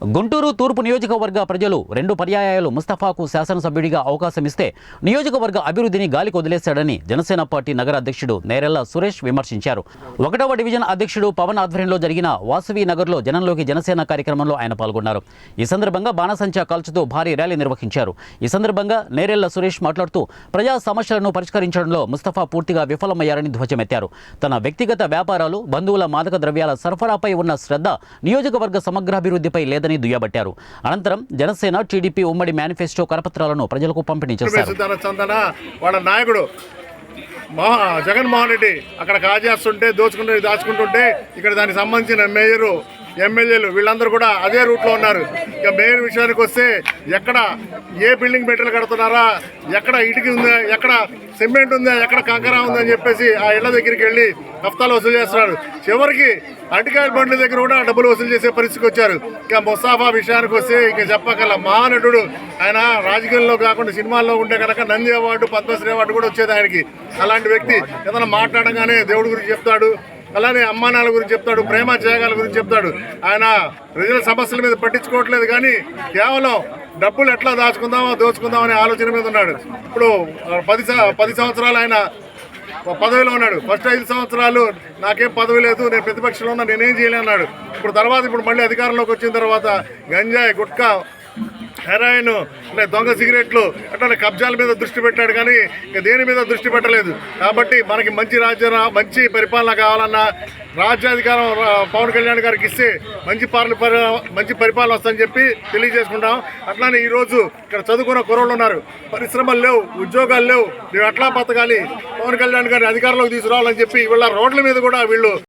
గుంటూరు తూర్పు నియోజకవర్గ ప్రజలు రెండు పర్యాయాలు ముస్తఫాకు శాసనసభ్యుడిగా అవకాశం ఇస్తే నియోజకవర్గ అభివృద్ధిని గాలికి వదిలేశాడని జనసేన పార్టీ నగర అధ్యక్షుడు నేరెల్ల సురేష్ విమర్శించారు. ఒకటవ డివిజన్ అధ్యక్షుడు పవన్ ఆధ్వర్యంలో జరిగిన వాసవి నగర్లో జనంలోకి జనసేన కార్యక్రమంలో ఆయన పాల్గొన్నారు. ఈ సందర్భంగా బాణసంచా కాల్చుతూ భారీ ర్యాలీ నిర్వహించారు. ఈ సందర్భంగా నేరెల్ల సురేష్ మాట్లాడుతూ ప్రజా సమస్యలను పరిష్కరించడంలో ముస్తఫా పూర్తిగా విఫలమయ్యారని ధ్వజమెత్తారు. తన వ్యక్తిగత వ్యాపారాలు బంధువుల మాదక ద్రవ్యాల సరఫరాపై ఉన్న శ్రద్ధ నియోజకవర్గ సమగ్రాభివృద్ధిపై లేదని దుయ్యబట్టారు. అనంతరం జనసేన టీడీపీ ఉమ్మడి మేనిఫెస్టో కరపత్రాలను ప్రజలకు పంపిణీ చేశారు. వాళ్ళ నాయకుడు మోహ జగన్మోహన్ రెడ్డి అక్కడ కాజేస్తుంటే దోచుకుంటే దాచుకుంటుంటే ఇక్కడ దానికి సంబంధించిన మేయరు ఎమ్మెల్యేలు వీళ్ళందరూ కూడా అదే రూట్లో ఉన్నారు. ఇక మెయిన్ విషయానికి వస్తే ఎక్కడ ఏ బిల్డింగ్ మెటీరియల్ కడుతున్నారా ఎక్కడ ఇటుకి ఉందా ఎక్కడ సిమెంట్ ఉందా ఎక్కడ కంకర ఉందని చెప్పేసి ఆ ఇళ్ళ దగ్గరికి వెళ్ళి హఫ్తాలు వసూలు చేస్తున్నారు. చివరికి అరటికాయల బండ్ల దగ్గర కూడా డబ్బులు వసూలు చేసే పరిస్థితికి వచ్చారు. ఇక ముస్తాఫా విషయానికి వస్తే ఇంకా చెప్పగల మహానటుడు. ఆయన రాజకీయాల్లో కాకుండా సినిమాల్లో ఉంటే కనుక నంది అవార్డు పద్మశ్రీ అవార్డు కూడా వచ్చేది ఆయనకి. అలాంటి వ్యక్తి ఏదైనా మాట్లాడగానే దేవుడి గురించి చెప్తాడు. అలానే అమ్మానాల గురించి చెప్తాడు ప్రేమ త్యాగాల గురించి చెప్తాడు. ఆయన ప్రజల సమస్యల మీద పట్టించుకోవట్లేదు కానీ కేవలం డబ్బులు ఎట్లా దాచుకుందామో దోచుకుందాం అనే ఆలోచన మీద ఉన్నాడు. ఇప్పుడు పది పది సంవత్సరాలు ఆయన పదవిలో ఉన్నాడు. ఫస్ట్ ఐదు సంవత్సరాలు నాకేం పదవి లేదు నేను ప్రతిపక్షంలో ఉన్నా నేనేం చేయలేను అన్నాడు. ఇప్పుడు తర్వాత ఇప్పుడు మళ్ళీ అధికారంలోకి వచ్చిన తర్వాత గంజాయి గుట్కా హెరాయిన్ దొంగ సిగరెట్లు అట్లా కబ్జాల మీద దృష్టి పెట్టాడు కానీ దేని మీద దృష్టి పెట్టలేదు. కాబట్టి మనకి మంచి రాజ్యం మంచి పరిపాలన కావాలన్నా రాజ్యాధికారం పవన్ కళ్యాణ్ గారికి ఇస్తే మంచి పాలన పరి- మంచి పరిపాలన వస్తుందని చెప్పి తెలియజేసుకుంటాం. అట్లానే ఈరోజు ఇక్కడ చదువుకున్న కుర్రోళ్ళు ఉన్నారు. పరిశ్రమలు లేవు ఉద్యోగాలు లేవు. మేము ఎట్లా బతకాలి? పవన్ కళ్యాణ్ గారిని అధికారంలోకి తీసుకురావాలని చెప్పి వీళ్ళ రోడ్ల మీద కూడా వీళ్ళు